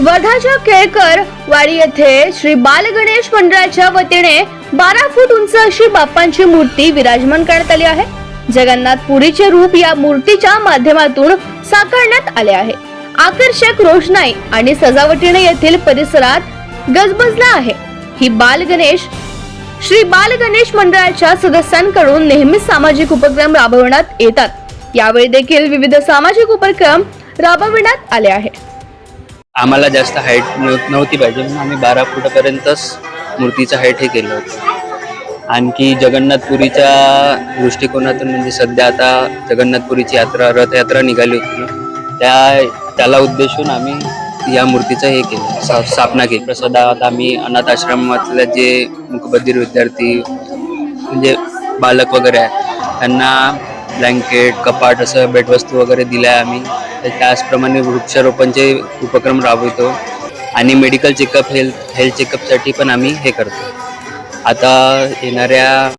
वर्धाच्या केळकर वाडी येथे श्री बालगणेश मंडळाच्या वतीने बारा फूट उंच अशी बाप्पांची मूर्ती विराजमान करण्यात आली आहे. जगन्नाथ पुरीचे रूप या मूर्तीच्या माध्यमातून साकारण्यात आले आहे. आकर्षक रोषणाई आणि सजावटीने येथील परिसरात गजबजला आहे. ही बाल गणेश श्री बाल गणेश मंडळाच्या सदस्यांकडून नेहमीच सामाजिक उपक्रम राबवण्यात येतात. यावेळी देखील विविध सामाजिक उपक्रम राबविण्यात आले आहे आम्हाला जास्त हाईट नव्हती पाहिजे. म्हणून आम्ही बारा फुटापर्यंतच मूर्तीचं हाईट हे केलं होतं. आणखी जगन्नाथपुरीच्या दृष्टिकोनातून म्हणजे सध्या आता जगन्नाथपुरीची यात्रा रथयात्रा निघाली होती. त्या त्याला उद्देशून आम्ही या मूर्तीचं हे केलं सा- स्थापना केली. प्रसादात आम्ही अनाथ आश्रमातले जे मुकबधीर विद्यार्थी म्हणजे बालक वगैरे आहे त्यांना ब्लँकेट कपाट असं भेटवस्तू वगैरे दिल्या आहे आम्ही. तर त्याचप्रमाणे वृक्षारोपणचे उपक्रम राबवतो. आणि मेडिकल चेकअप हेल्थ हेल्थ चेकअपसाठी पण आम्ही हे करतो. आता येणाऱ्या